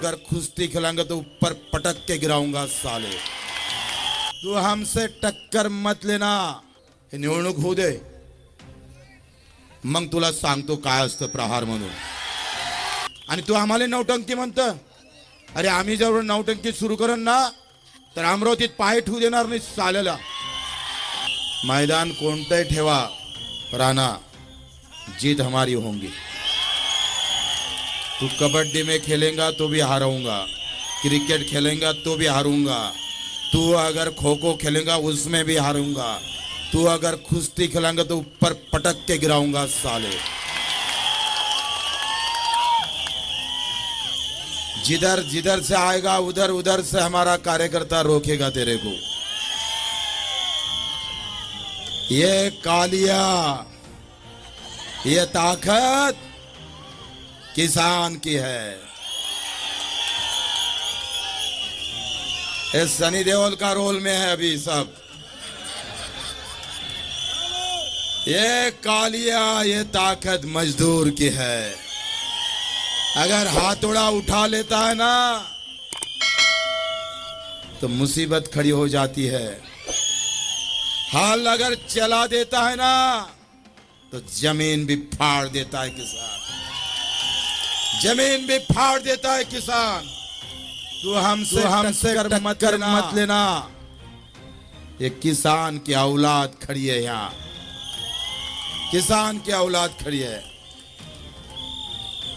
अगर कुश्ती खिलाएंगे तो ऊपर पटक के गिराऊंगा साले। तू हमसे टक्कर मत लेना। निवडणूक होऊ दे। मग तुला सांगतो काय असतं प्रहार म्हणून। आणि तू आम्हाला नवटंकी म्हणत। अरे आम्ही जर नवटंकी सुरू करण ना तर अमरावतीत पाय ठेवू देणार नाही चालेला मैदान कोणतंही ठेवा राणा जीत हमारी होंगी। तू कबड्डी में खेलेगा तो भी हारूँगा। क्रिकेट खेलेगा तो भी हारूँगा। तू अगर खो खो खेलेगा, उसमें भी हारूँगा। तू अगर कुश्ती खिलाएँगा तो ऊपर पटक के गिराऊँगा साले। जिधर जिधर से आएगा, उधर उधर से हमारा कार्यकर्ता रोकेगा तेरे को। ये कालिया, ये ताकत। किसान की है। ये सनी देओल का रोल में है अभी सब। ये कालिया, ये ताकत मजदूर की है। अगर हाथोड़ा उठा लेता है ना तो मुसीबत खड़ी हो जाती है। हाल अगर चला देता है ना तो ज़मीन भी फाड़ देता है किसान। ज़मीन भी फाड़ देता है किसान। तू हमसे हमसे मत कर मत लेना। ये किसान की औलाद खड़ी है यहाँ। किसान की औलाद खड़ी है।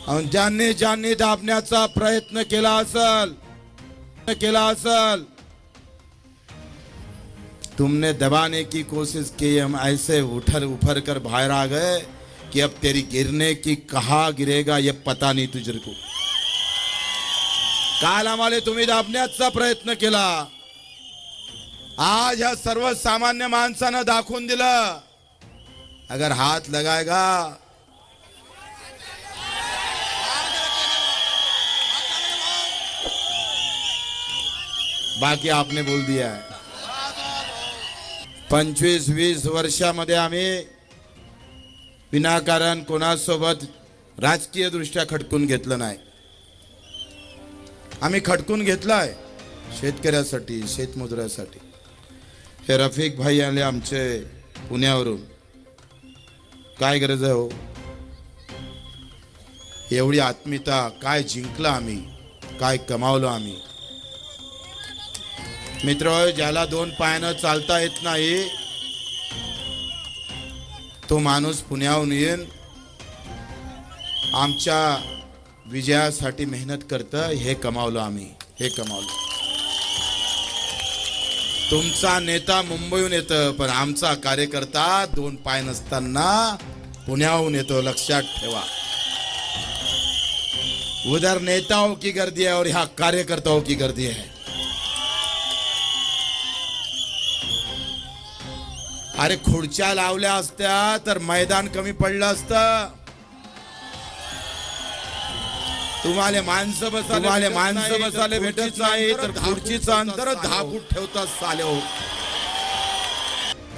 आणि ज्यांनी ज्यांनी दाबण्याचा प्रयत्न केला असल केला असल तुमने दबाने की कोशिश की हम ऐसे उठर उफर कर बाहर आ गए। कि अब तेरी गिरने की कहा गिरेगा ये पता नहीं तुझे को। काल आम्हाला तुम्ही दाबण्याचा प्रयत्न केला आज ह्या सर्वसामान्य माणसानं दाखवून दिलं। अगर हाथ लगायगा बाकी आपने बोल दिया है। पंचवीस वीस वर्षामध्ये आम्ही विनाकारण कोणासोबत राजकीय दृष्ट्या खटकून घेतलं नाही. आम्ही खटकून आहे शेतकऱ्यासाठी शेतमजुरासाठी हे रफिक भाई आले आमचे पुण्यावरून. काय गरज आहे हो? एवढी आत्मीयता काय जिंकलं आम्ही? काय कमावलं आम्ही? मित्र ज्याला दोन पायानं चालता येत नाही तो माणूस पुण्याहून येईन. आमच्या विजयासाठी मेहनत करत. हे कमावलं आम्ही. हे कमावलं. तुमचा नेता मुंबईहून येतं पण आमचा कार्यकर्ता दोन पाय नसताना पुण्याहून येतो. लक्षात ठेवा. उधर नेताओं हो की गर्दी है और यहाँ कार्यकर्ताओं की गर्दी है. अरे खुर्च्या लावल्या असत्या तर मैदान कमी पडलं असतं. तुम्हाला माणसं बसाले तुम्हाला माणसं बसाले भेटत नाही तर खुर्चीचं अंतर दहा फूट ठेवतात साले हो.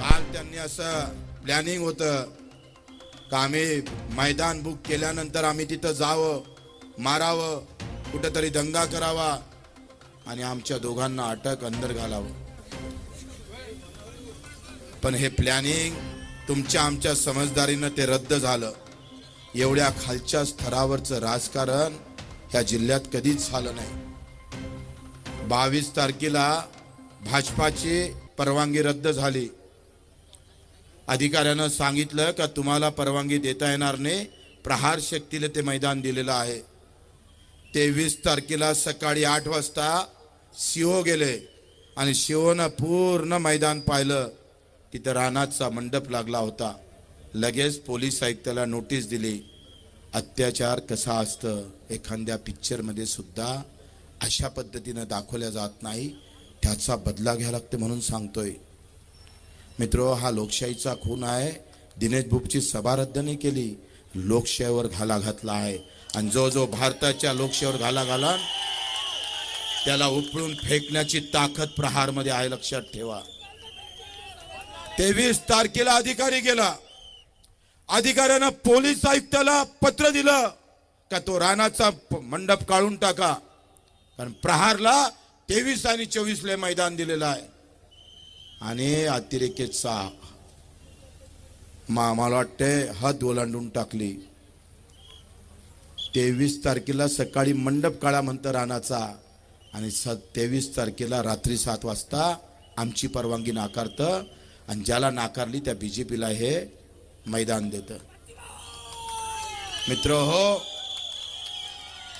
काल त्यांनी असं प्लॅनिंग होतं. का आम्ही मैदान बुक केल्यानंतर आम्ही तिथं जावं मारावं कुठंतरी दंगा करावा आणि आमच्या दोघांना अटक अंदर घालावं. पण हे प्लॅनिंग तुमच्या आमच्या समजदारीनं ते रद्द झालं. एवढ्या खालच्या स्तरावरचं राजकारण ह्या जिल्ह्यात कधीच झालं नाही. बावीस तारखेला भाजपाची परवानगी रद्द झाली. अधिकाऱ्यानं सांगितलं का तुम्हाला परवानगी देता येणार नाही प्रहार शक्तीला ते मैदान दिलेलं आहे. तेवीस तारखेला सकाळी आठ वाजता सीओ गेले आणि शिवनं पूर्ण मैदान पाहिलं. तिथं रानाचा मंडप लागला होता. लगेच पोलीस आयुक्ताला नोटीस दिली अत्याचार कसा असतं? एखाद्या पिक्चरमध्ये सुद्धा अशा पद्धतीनं दाखवल्या जात नाही. त्याचा बदला घ्यावा लागते म्हणून सांगतोय. मित्र हा लोकशाहीचा खून आहे. दिनेश भूपची सभा रद्द नाही केली. लोकशाहीवर घाला घातला आहे. आणि जो जो भारताच्या लोकशाहीवर घाला घाला त्याला उपळून फेकण्याची ताकद प्रहारमध्ये आहे लक्षात ठेवा. तेवीस तारखेला अधिकारी गेला. अधिकाऱ्यानं पोलीस आयुक्ताला पत्र दिलं का तो रानाचा मंडप काढून टाका. कारण प्रहारला तेवीस आणि चोवीसले मैदान दिलेलं आहे. आणि अतिरेकेचा मा मला वाटते हद ओलांडून टाकली. तेवीस तारखेला सकाळी मंडप काळा म्हणतं रानाचा. आणि स तेवीस तारखेला रात्री सात वाजता आमची परवानगी नाकारतं. आणि ज्याला नाकारली त्या बी जे पीला हे मैदान देतं. मित्र हो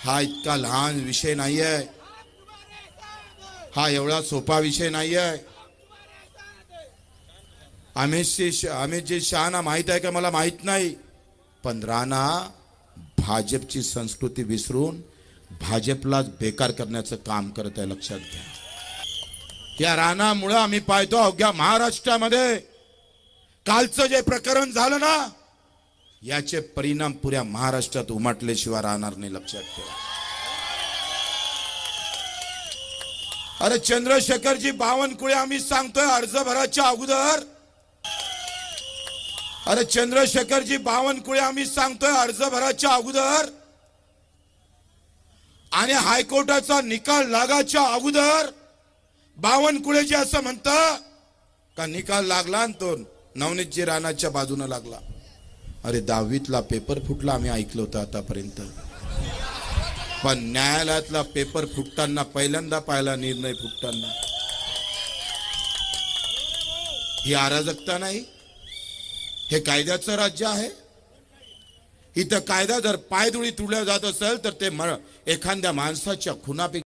हा इतका लहान विषय नाही आहे हा एवढा सोपा विषय नाही आहे अमित अमितजी शहाना माहीत आहे का मला? माहीत नाही. पण राणा भाजपची संस्कृती विसरून भाजपलाच बेकार करण्याचं काम करत आहे लक्षात घ्या. या रानामुळं आम्ही पाहतो अवघ्या महाराष्ट्रामध्ये. कालचं जे प्रकरण झालं ना याचे परिणाम पुऱ्या महाराष्ट्रात उमटल्याशिवाय राहणार नाही लक्षात ठेवा. अरे चंद्रशेखरजी बावनकुळे आम्ही सांगतोय अर्ज भराच्या अगोदर. अरे चंद्रशेखरजी बावनकुळे आम्ही सांगतोय अर्ज भराच्या अगोदर. आणि हायकोर्टाचा निकाल लागाच्या अगोदर बावनकुळेजी असं म्हणत का निकाल लागला आणि तो नवनीतजी राणाच्या बाजूने लागला. अरे दहावीतला पेपर फुटला आम्ही ऐकलं होतं आतापर्यंत. पण न्यायालयातला पेपर फुटताना पहिल्यांदा पाहिला निर्णय फुटताना. ही अराजकता नाही. हे कायद्याचं राज्य आहे. इथं कायदा जर पायदुळी तुडल्या जात असेल तर ते म- एखाद्या माणसाच्या खुनापैकी